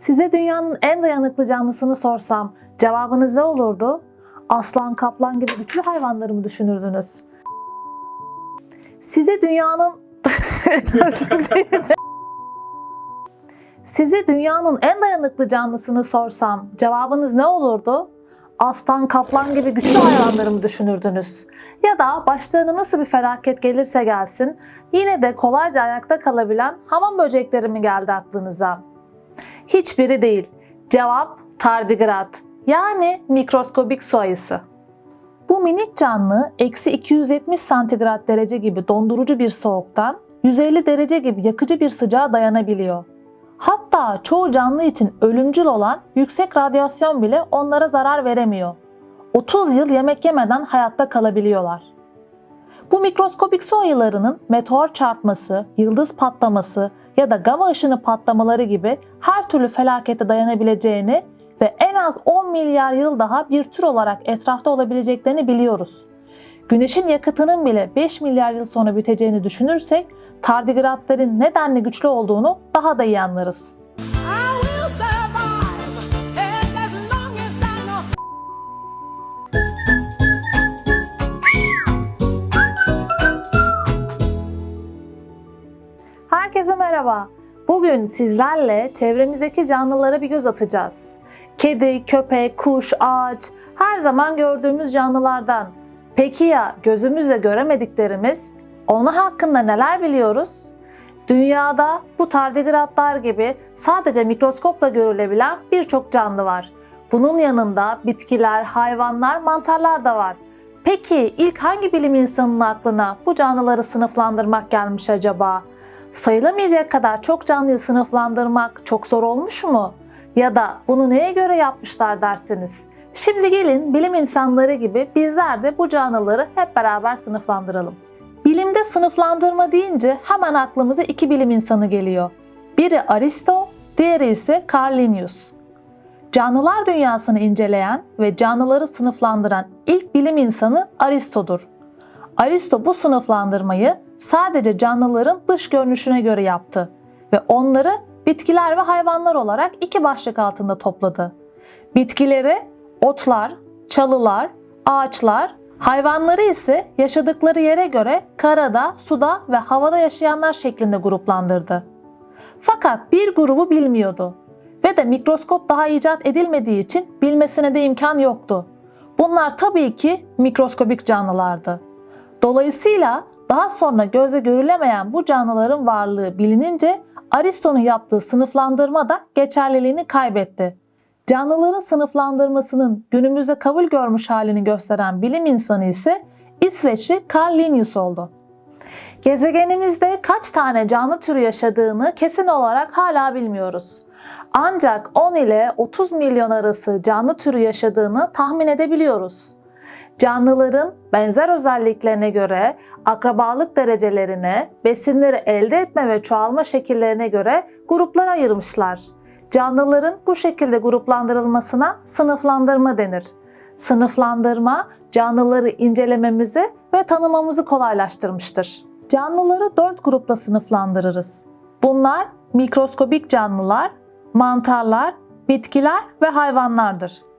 Size dünyanın en dayanıklı canlısını sorsam cevabınız ne olurdu? Aslan, kaplan gibi güçlü hayvanları mı düşünürdünüz? Size dünyanın Size dünyanın en dayanıklı canlısını sorsam cevabınız ne olurdu? Aslan, kaplan gibi güçlü hayvanları mı düşünürdünüz? Ya da başlarına nasıl bir felaket gelirse gelsin yine de kolayca ayakta kalabilen hamam böcekleri mi geldi aklınıza? Hiçbiri değil. Cevap tardigrat yani mikroskobik su ayısı. Bu minik canlı eksi 270 santigrat derece gibi dondurucu bir soğuktan 150 derece gibi yakıcı bir sıcağa dayanabiliyor. Hatta çoğu canlı için ölümcül olan yüksek radyasyon bile onlara zarar veremiyor. 30 yıl yemek yemeden hayatta kalabiliyorlar. Bu mikroskobik su ayılarının meteor çarpması, yıldız patlaması ya da gama ışını patlamaları gibi her türlü felakete dayanabileceğini ve en az 10 milyar yıl daha bir tür olarak etrafta olabileceklerini biliyoruz. Güneşin yakıtının bile 5 milyar yıl sonra biteceğini düşünürsek tardigratların nedenli güçlü olduğunu daha da iyi anlarız. Merhaba. Bugün sizlerle çevremizdeki canlılara bir göz atacağız. Kedi, köpek, kuş, ağaç her zaman gördüğümüz canlılardan. Peki ya gözümüzle göremediklerimiz? Onlar hakkında neler biliyoruz? Dünyada bu tardigratlar gibi sadece mikroskopla görülebilen birçok canlı var. Bunun yanında bitkiler, hayvanlar, mantarlar da var. Peki ilk hangi bilim insanının aklına bu canlıları sınıflandırmak gelmiş acaba? Sayılamayacak kadar çok canlıyı sınıflandırmak çok zor olmuş mu? Ya da bunu neye göre yapmışlar dersiniz? Şimdi gelin bilim insanları gibi bizler de bu canlıları hep beraber sınıflandıralım. Bilimde sınıflandırma deyince hemen aklımıza iki bilim insanı geliyor. Biri Aristo, diğeri ise Carl Linnaeus. Canlılar dünyasını inceleyen ve canlıları sınıflandıran ilk bilim insanı Aristo'dur. Aristo bu sınıflandırmayı sadece canlıların dış görünüşüne göre yaptı ve onları bitkiler ve hayvanlar olarak iki başlık altında topladı. Bitkileri otlar, çalılar, ağaçlar, hayvanları ise yaşadıkları yere göre karada, suda ve havada yaşayanlar şeklinde gruplandırdı. Fakat bir grubu bilmiyordu ve de mikroskop daha icat edilmediği için bilmesine de imkan yoktu. Bunlar tabii ki mikroskobik canlılardı. Dolayısıyla daha sonra göze görülemeyen bu canlıların varlığı bilinince Aristo'nun yaptığı sınıflandırma da geçerliliğini kaybetti. Canlıların sınıflandırmasının günümüzde kabul görmüş halini gösteren bilim insanı ise İsveçli Carl Linnaeus oldu. Gezegenimizde kaç tane canlı türü yaşadığını kesin olarak hala bilmiyoruz. Ancak 10 ile 30 milyon arası canlı türü yaşadığını tahmin edebiliyoruz. Canlıların benzer özelliklerine göre akrabalık derecelerine, besinleri elde etme ve çoğalma şekillerine göre gruplara ayırmışlar. Canlıların bu şekilde gruplandırılmasına sınıflandırma denir. Sınıflandırma canlıları incelememizi ve tanımamızı kolaylaştırmıştır. Canlıları dört grupla sınıflandırırız. Bunlar mikroskobik canlılar, mantarlar, bitkiler ve hayvanlardır.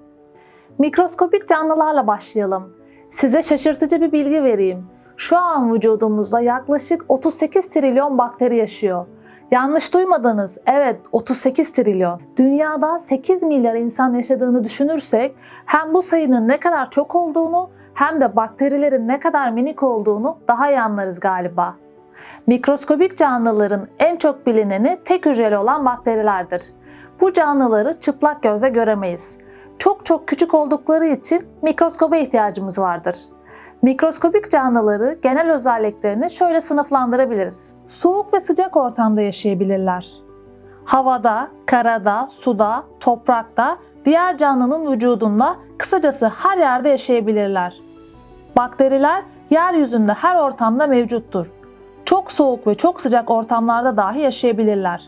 Mikroskobik canlılarla başlayalım. Size şaşırtıcı bir bilgi vereyim. Şu an vücudumuzda yaklaşık 38 trilyon bakteri yaşıyor. Yanlış duymadınız. Evet 38 trilyon. Dünyada 8 milyar insan yaşadığını düşünürsek hem bu sayının ne kadar çok olduğunu hem de bakterilerin ne kadar minik olduğunu daha iyi anlarız galiba. Mikroskobik canlıların en çok bilineni tek hücreli olan bakterilerdir. Bu canlıları çıplak gözle göremeyiz. Çok çok küçük oldukları için mikroskoba ihtiyacımız vardır. Mikroskobik canlıları genel özelliklerini şöyle sınıflandırabiliriz. Soğuk ve sıcak ortamda yaşayabilirler. Havada, karada, suda, toprakta, diğer canlının vücudunda, kısacası her yerde yaşayabilirler. Bakteriler yeryüzünde her ortamda mevcuttur. Çok soğuk ve çok sıcak ortamlarda dahi yaşayabilirler.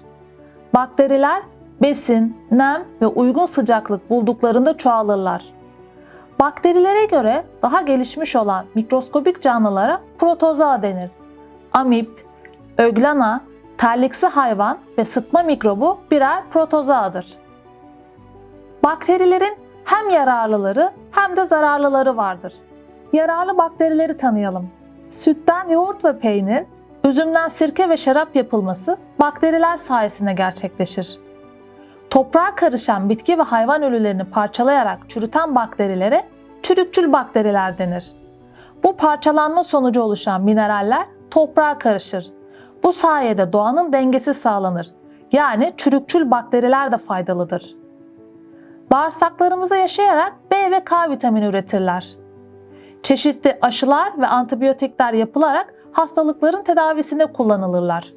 Bakteriler besin, nem ve uygun sıcaklık bulduklarında çoğalırlar. Bakterilere göre daha gelişmiş olan mikroskobik canlılara protozoa denir. Amip, öglana, terliksi hayvan ve sıtma mikrobu birer protozoadır. Bakterilerin hem yararlıları hem de zararlıları vardır. Yararlı bakterileri tanıyalım. Sütten yoğurt ve peynir, üzümden sirke ve şarap yapılması bakteriler sayesinde gerçekleşir. Toprağa karışan bitki ve hayvan ölülerini parçalayarak çürüten bakterilere çürükçül bakteriler denir. Bu parçalanma sonucu oluşan mineraller toprağa karışır. Bu sayede doğanın dengesi sağlanır. Yani çürükçül bakteriler de faydalıdır. Bağırsaklarımızda yaşayarak B ve K vitamini üretirler. Çeşitli aşılar ve antibiyotikler yapılarak hastalıkların tedavisinde kullanılırlar.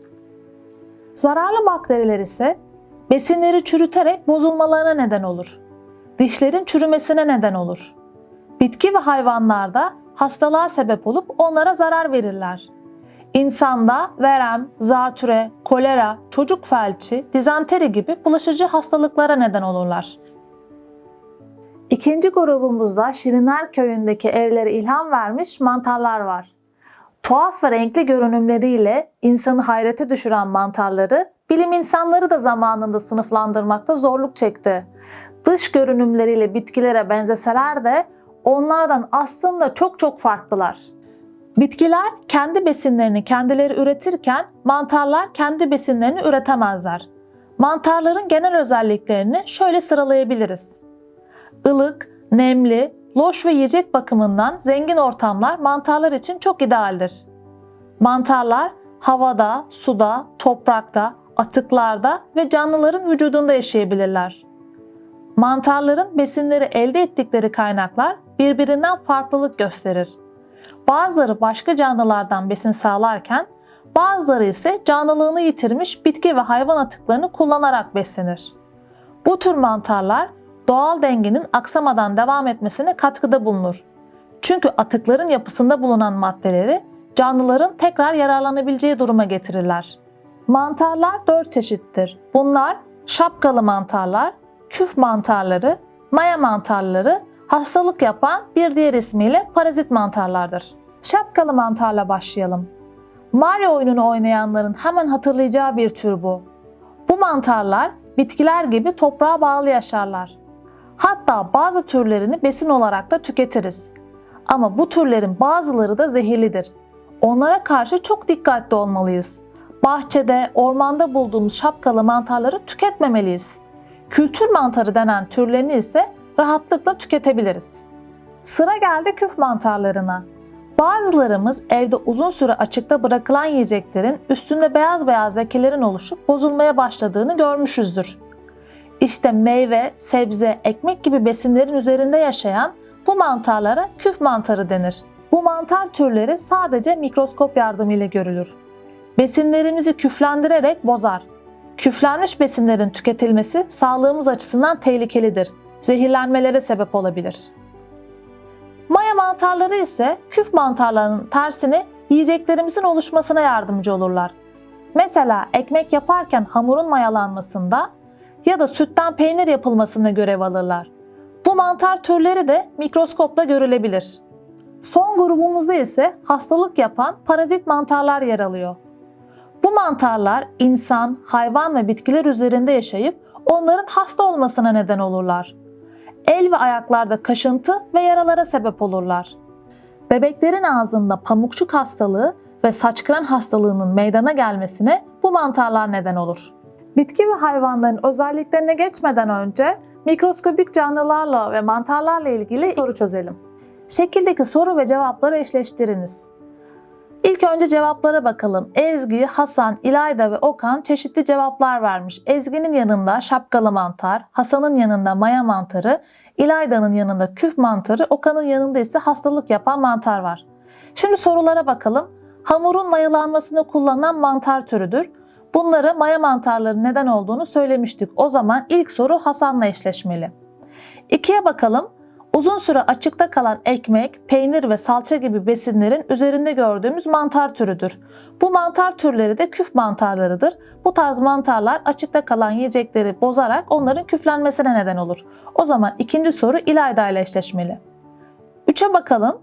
Zararlı bakteriler ise besinleri çürüterek bozulmalarına neden olur. Dişlerin çürümesine neden olur. Bitki ve hayvanlarda hastalığa sebep olup onlara zarar verirler. İnsanda verem, zatüre, kolera, çocuk felci, dizanteri gibi bulaşıcı hastalıklara neden olurlar. İkinci grubumuzda Şirinler Köyü'ndeki evlere ilham vermiş mantarlar var. Tuhaf ve renkli görünümleriyle insanı hayrete düşüren mantarları bilim insanları da zamanında sınıflandırmakta zorluk çekti. Dış görünümleriyle bitkilere benzeseler de onlardan aslında çok çok farklılar. Bitkiler kendi besinlerini kendileri üretirken mantarlar kendi besinlerini üretemezler. Mantarların genel özelliklerini şöyle sıralayabiliriz. Ilık, nemli, loş ve yiyecek bakımından zengin ortamlar mantarlar için çok idealdir. Mantarlar havada, suda, toprakta, atıklarda ve canlıların vücudunda yaşayabilirler. Mantarların besinleri elde ettikleri kaynaklar birbirinden farklılık gösterir. Bazıları başka canlılardan besin sağlarken bazıları ise canlılığını yitirmiş bitki ve hayvan atıklarını kullanarak beslenir. Bu tür mantarlar doğal dengenin aksamadan devam etmesine katkıda bulunur. Çünkü atıkların yapısında bulunan maddeleri canlıların tekrar yararlanabileceği duruma getirirler. Mantarlar dört çeşittir. Bunlar şapkalı mantarlar, küf mantarları, maya mantarları, hastalık yapan bir diğer ismiyle parazit mantarlardır. Şapkalı mantarla başlayalım. Mario oyununu oynayanların hemen hatırlayacağı bir tür bu. Bu mantarlar bitkiler gibi toprağa bağlı yaşarlar. Hatta bazı türlerini besin olarak da tüketiriz. Ama bu türlerin bazıları da zehirlidir. Onlara karşı çok dikkatli olmalıyız. Bahçede, ormanda bulduğumuz şapkalı mantarları tüketmemeliyiz. Kültür mantarı denen türlerini ise rahatlıkla tüketebiliriz. Sıra geldi küf mantarlarına. Bazılarımız evde uzun süre açıkta bırakılan yiyeceklerin üstünde beyaz beyaz lekelerin oluşup bozulmaya başladığını görmüşüzdür. İşte meyve, sebze, ekmek gibi besinlerin üzerinde yaşayan bu mantarlara küf mantarı denir. Bu mantar türleri sadece mikroskop yardımıyla görülür. Besinlerimizi küflendirerek bozar. Küflenmiş besinlerin tüketilmesi sağlığımız açısından tehlikelidir. Zehirlenmelere sebep olabilir. Maya mantarları ise küf mantarlarının tersine yiyeceklerimizin oluşmasına yardımcı olurlar. Mesela ekmek yaparken hamurun mayalanmasında ya da sütten peynir yapılmasında görev alırlar. Bu mantar türleri de mikroskopla görülebilir. Son grubumuzda ise hastalık yapan parazit mantarlar yer alıyor. Bu mantarlar insan, hayvan ve bitkiler üzerinde yaşayıp onların hasta olmasına neden olurlar. El ve ayaklarda kaşıntı ve yaralara sebep olurlar. Bebeklerin ağzında pamukçuk hastalığı ve saçkıran hastalığının meydana gelmesine bu mantarlar neden olur. Bitki ve hayvanların özelliklerine geçmeden önce mikroskobik canlılarla ve mantarlarla ilgili soru çözelim. Şekildeki soru ve cevapları eşleştiriniz. İlk önce cevaplara bakalım. Ezgi, Hasan, İlayda ve Okan çeşitli cevaplar vermiş. Ezgi'nin yanında şapkalı mantar, Hasan'ın yanında maya mantarı, İlayda'nın yanında küf mantarı, Okan'ın yanında ise hastalık yapan mantar var. Şimdi sorulara bakalım. Hamurun mayalanmasında kullanılan mantar türüdür. Bunları maya mantarları neden olduğunu söylemiştik. O zaman ilk soru Hasan'la eşleşmeli. İkiye bakalım. Uzun süre açıkta kalan ekmek, peynir ve salça gibi besinlerin üzerinde gördüğümüz mantar türüdür. Bu mantar türleri de küf mantarlarıdır. Bu tarz mantarlar açıkta kalan yiyecekleri bozarak onların küflenmesine neden olur. O zaman ikinci soru İlayda ile eşleşmeli. Üçe bakalım.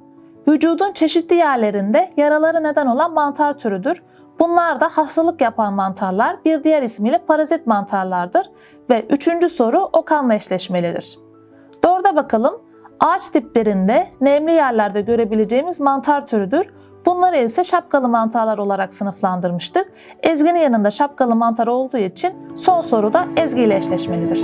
Vücudun çeşitli yerlerinde yaralara neden olan mantar türüdür. Bunlar da hastalık yapan mantarlar, bir diğer ismiyle parazit mantarlardır ve üçüncü soru okanla eşleşmelidir. Dörde bakalım. Ağaç tiplerinde nemli yerlerde görebileceğimiz mantar türüdür. Bunları ise şapkalı mantarlar olarak sınıflandırmıştık. Ezginin yanında şapkalı mantar olduğu için son soru da ezgi ile eşleşmelidir.